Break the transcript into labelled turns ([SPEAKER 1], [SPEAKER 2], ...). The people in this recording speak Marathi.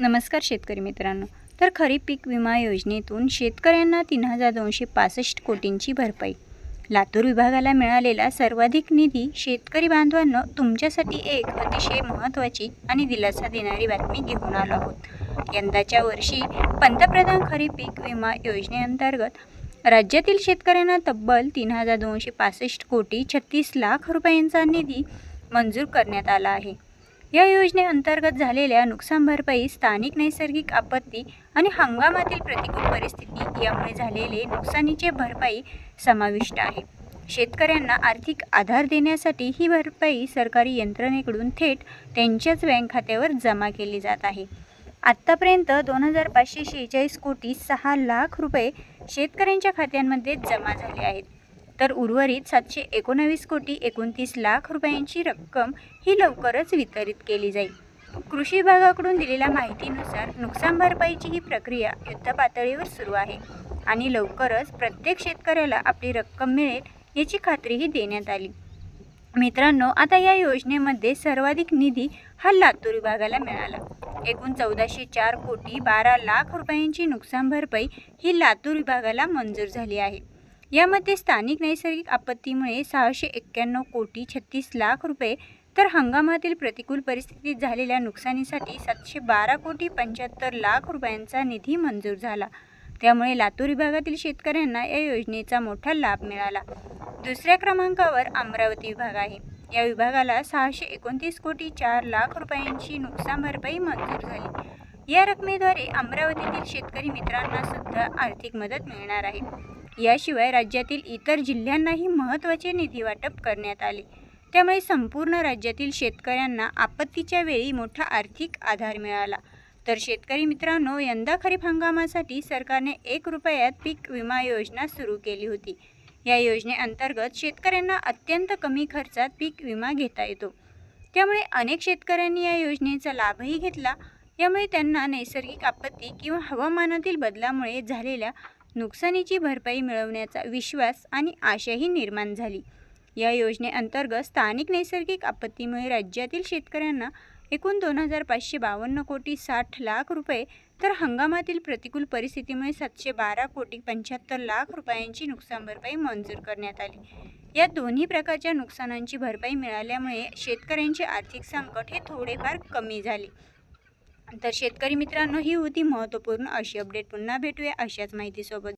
[SPEAKER 1] नमस्कार शेतकरी मित्रांनो. तर खरीप पीक विमा योजनेतून शेतकऱ्यांना तीन हजार दोनशे पासष्ट कोटींची भरपाई. लातूर विभागाला मिळालेला सर्वाधिक निधी शेतकरी बांधवांनो तुमच्यासाठी एक अतिशय महत्त्वाची आणि दिलासा देणारी बातमी घेऊन आलो आहोत. यंदाच्या वर्षी पंतप्रधान खरीप पीक विमा योजनेअंतर्गत राज्यातील शेतकऱ्यांना तब्बल तीन हजार दोनशे पासष्ट कोटी छत्तीस लाख रुपयांचा निधी मंजूर करण्यात आला आहे. या योजनेअंतर्गत झालेल्या नुकसान भरपाई स्थानिक नैसर्गिक आपत्ती आणि हंगामातील प्रतिकूल परिस्थिती यामुळे झालेले नुकसानीचे भरपाई समाविष्ट आहे. शेतकऱ्यांना आर्थिक आधार देण्यासाठी ही भरपाई सरकारी यंत्रणेकडून थेट त्यांच्याच बँक खात्यावर जमा केली जात आहे. आत्तापर्यंत दोन हजार पाचशे शेहेचाळीस कोटी सहा लाख रुपये शेतकऱ्यांच्या खात्यांमध्ये जमा झाले आहेत. तर उर्वरित सातशे एकोणावीस कोटी एकोणतीस लाख रुपयांची रक्कम ही लवकरच वितरित केली जाईल. कृषी विभागाकडून दिलेल्या माहितीनुसार नुकसान भरपाईची ही प्रक्रिया युद्धपातळीवर सुरू आहे आणि लवकरच प्रत्येक शेतकऱ्याला आपली रक्कम मिळेल याची खात्रीही देण्यात आली. मित्रांनो आता या योजनेमध्ये सर्वाधिक निधी हा लातूर विभागाला मिळाला. एकूण चौदाशे चार कोटी बारा लाख रुपयांची नुकसान भरपाई ही लातूर विभागाला मंजूर झाली आहे. यामध्ये स्थानिक नैसर्गिक आपत्तीमुळे सहाशे एक्क्याण्णव कोटी छत्तीस लाख रुपये तर हंगामातील प्रतिकूल परिस्थितीत झालेल्या नुकसानीसाठी सातशे बारा कोटी पंच्याहत्तर लाख रुपयांचा निधी मंजूर झाला. त्यामुळे लातूर विभागातील शेतकऱ्यांना या योजनेचा मोठा लाभ मिळाला. दुसऱ्या क्रमांकावर अमरावती विभाग आहे. या विभागाला सहाशे एकोणतीस कोटी चार लाख रुपयांची नुकसान भरपाई मंजूर झाली. या रकमेद्वारे अमरावतीतील शेतकरी मित्रांना सुद्धा आर्थिक मदत मिळणार आहे. याशिवाय राज्यातील इतर जिल्ह्यांनाही महत्त्वाचे निधी वाटप करण्यात आले. त्यामुळे संपूर्ण राज्यातील शेतकऱ्यांना आपत्तीच्या वेळी मोठा आर्थिक आधार मिळाला. तर शेतकरी मित्रांनो यंदा खरीप हंगामासाठी सरकारने एक रुपयात पीक विमा योजना सुरू केली होती. या योजनेअंतर्गत शेतकऱ्यांना अत्यंत कमी खर्चात पीक विमा घेता येतो. त्यामुळे अनेक शेतकऱ्यांनी या योजनेचा लाभही घेतला. यामुळे त्यांना नैसर्गिक आपत्ती किंवा हवामानातील बदलामुळे झालेल्या नुकसानीची भरपाई मिळवण्याचा विश्वास आणि आशाही निर्माण झाली. या योजनेअंतर्गत स्थानिक नैसर्गिक आपत्तीमुळे राज्यातील शेतकऱ्यांना एकूण दोन हजार पाचशे बावन्न कोटी साठ लाख रुपये तर हंगामातील प्रतिकूल परिस्थितीमुळे सातशे बारा कोटी पंच्याहत्तर लाख रुपयांची नुकसान भरपाई मंजूर करण्यात आली. या दोन्ही प्रकारच्या नुकसानांची भरपाई मिळाल्यामुळे शेतकऱ्यांचे आर्थिक संकट हे थोडेफार कमी झाले. तर शेतकरी मित्रांनो ही होती महत्त्वपूर्ण अशी अपडेट पुन्हा भेटूया अशाच माहितीसोबत.